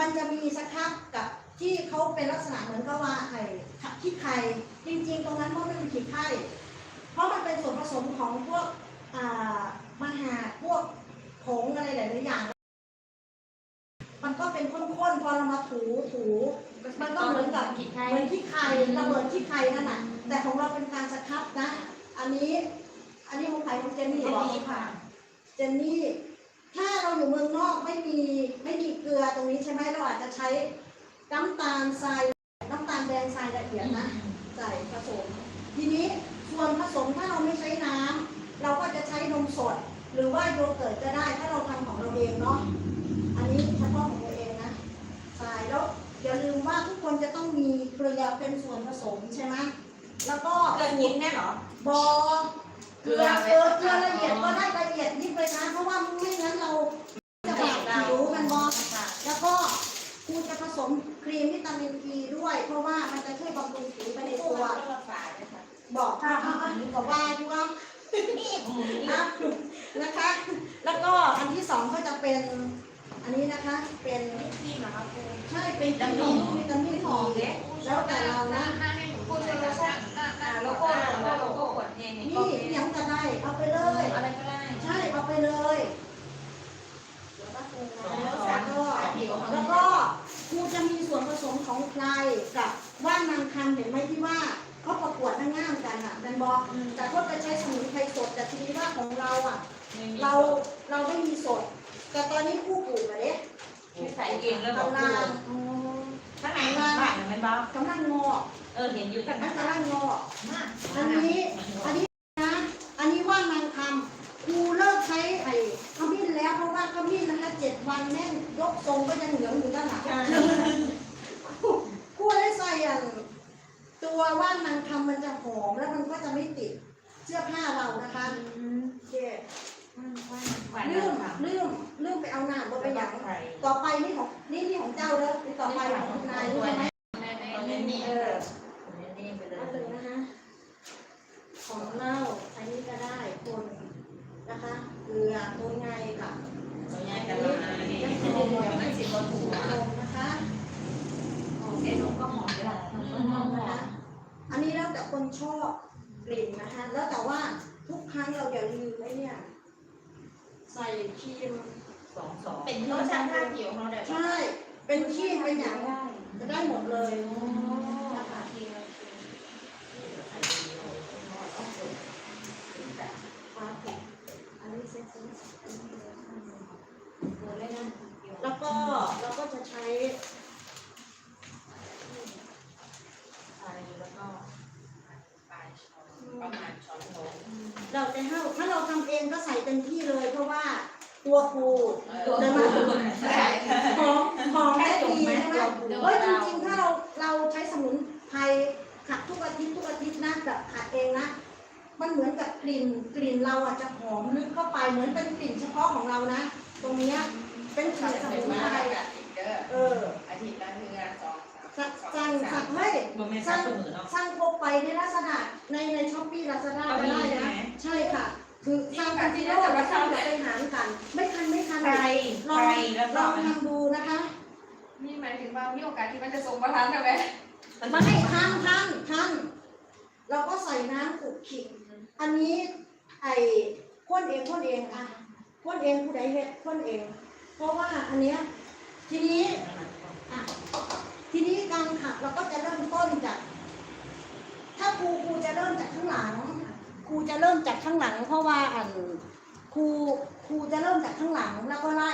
มันจะมีสครับกับที่เขาเป็นลักษณะเหมือนกับว่าไอ้ขี้ไข่จริงๆ ตรงนั้นก็ไม่มีขี้ไข่เพราะมันเป็นส่วนผสมของพวกมหาพวกผงอะไรหลายๆอย่าง มันก็เป็นข้นๆพอเรามาถูถูมันก็เหมือนกับผิดไทยเหมือนขี้ไข่ระเบิดขี้ไข่นั่นน่ะแต่ของเราเป็นการสครับนะ อันนี้ อันนี้ของใครของเจนนี่หรอค่ะ เจนนี่ เราอยู่เมืองนอกไม่มีไม่มีเกลือตรงนี้ใช่ไหมเราอาจจะใช้น้ำตาลทรายน้ำตาลแดงทรายละเอียดนะใส่ผสม ทีนี้ส่วนผสมถ้าเราไม่ใช้น้ำเราก็จะใช้นมสด หรือว่าโยเกิร์ตก็ได้ถ้าเราทำของเราเองเนาะอันนี้เฉพาะของตัวเองนะใส่แล้วอย่าลืมว่าทุกคนจะต้องมีเกลือเป็นส่วนผสมใช่ไหมแล้วก็เกิดกินแน่เหรอบอเกลือเกลือเกลือละเอียดก็ได้ละเอียดยิบเลยนะเพราะว่าไม่งั้นเราจะบาดผิวมันบอ ค่ะ แล้ว ก็ครูจะผสมครีมวิตามินอีด้วย เพราะว่ามันจะช่วยบำรุงผิวไปในตัว บอกค่ะบอกว่าดูว่าอะนะคะ แล้วก็อันที่สองก็จะเป็น อันนี้นะคะ เป็นนี่เหรอครับครูใช่ เป็นวิตามินวิตามินหอมแล้วแต่เรานะ พูดโลโก้โลโก้โลโก้กดเอง นี่ยังจะได้ เอาไปเลย อะไรก็ได้ ใช่เอาไปเลยแล้วก็แล้วก็ครูจะมีส่วนผสมของไพรกับว่านนางคำเห็นไหมที่ว่าเขาประกวดนางงา มกันอะดันบอกแต่เขาจะใช้สมุนไพรสดแต่ทีนี้ว่าของเราอะ เราเราไม่มีสด แต่ตอนนี้คู่ปลูกอะเด้ใส่เองแล้วบอกกำลังข้างในบ้านมันบ้ากำลังงอกเออเห็นอยู่กันมันนะกำลังงอกมากอันนี้อันนี้นะอันนี้ว่านางคำครูเลิกใช้ไอ้ขมิ้นแล้วเพราะว่าขมิ้นนะคะเจ็ดวันแม่งยกทรงก็ยังเหลืองอยู่ด้านหลังครูครูได้ใส่อย่างตัวว่านนางคำมันจะหอมแล้วมันก็จะไม่ ติดเสื้อผ้าเรานะคะโอเคหวานลืมค่ะลืมลืมไปเอาหน้าบ่ไปอย่างไทยต่อไปนี่ของนี่นี่ของเจ้าเด้อนี่ต่อไปของคุณนายนี่ใช่ไหมนี่เออนี่ไปเลอันหนึ่งยนะคะของเล่าอันนี้ก็ได้คนนะคะเกลือตัวไงค่ะตัวใหญ่กันมานี่เดี๋ยวมันสิบกว่าถูกนมนะคะหอมเอ็นก็หอมได้ละนมนะคะอันนี้แล้วแต่คนชอบก ลิ่นนะคะแล้วแต่ว่าทุกครั้งเราอย่าลืมไอ้เนี่ยใส่ครีมสองสองเป็นที่ช่างภาพผิวของเราเดี๋ยวใช่ เป็นครีมเป็นอย่างจะได้หมดเลยนะคะ อันนี้เซ็ตนี้หมดเลยนะ แล้วก็เราก็จะใช้ แล้วก็ปลายช้อนประมาณช้อนโต๊ะ เราจะให้ ถ้าเราทำเองก็ใส่เต็มที่เลย เพราะว่าตัวปูตัวจะมัมานใช่หอมหอมได้ดีใช่ไหมเฮ้ยจริงๆถ้าเราเราใช้สมุนไพรขัดทุกอาทิตย์ทุกอาทิตย์นะแบบขัดเองนะมันเหมือนกับกลิ่นกลิ่นเราอะจะหอมลึกเข้าไปเหมือนเป็นกลิ่นเฉพาะของเรานะ ตรงเนี้ยเป็นกลิ่นสมุนไพรเอออาทิตย์ละเทือสองสามสั่งสั่งสั่งเฮ้ยบ่แม่นซักตัวมือเนาะสร้างพกไปในลักษณะในในช้อปปี้ลาซาด้าก็ได้นะใช่ค่ะ คือสร้างกันที่โลกแล้วสร้างแบบไปหารกัน ไม่ทันไม่ทันไฟลไฟองแล้วลก็องทำดูนะคะนี่หมายถึงว่ามีโอกาสที่มันจะส่งมาทันใช่ไหมมาให้ทันทันทันเราก็ใส่น้ำขลุกขิงอันนี้ไอ้พ่นเองพ่นเองอะพ่นเองผู้ใดเฮ็ดพ่นเอง เพราะว่าอันเนี้ยทีนี้อะทีนี้การขับเราก็จะเริ่มต้นจาก ถ้าครูครูจะเริ่มจากข้างหลัง ครูจะเริ่มจากข้างหลัง เพราะว่าอันครูครูจะเริ่มจากข้างหลังแล้วก็ไล่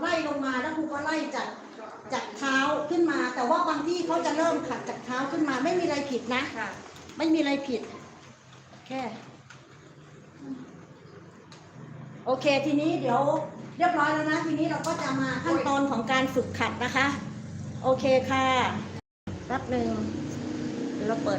ไล่ลงมาแล้วครูก็ไล่จากจากเท้าขึ้นมา แต่ว่าบางที่เขาจะเริ่มขัดจากเท้าขึ้นมา ไม่มีอะไรผิดนะค่ะ ไม่มีอะไรผิด แค่ โอเคทีนี้เดี๋ยวเรียบร้อยแล้วนะ ทีนี้เราก็จะมาขั้นตอนของการฝึกขัดนะคะ โอเคค่ะแป๊บหนึ่งเดี๋ยวเราเปิด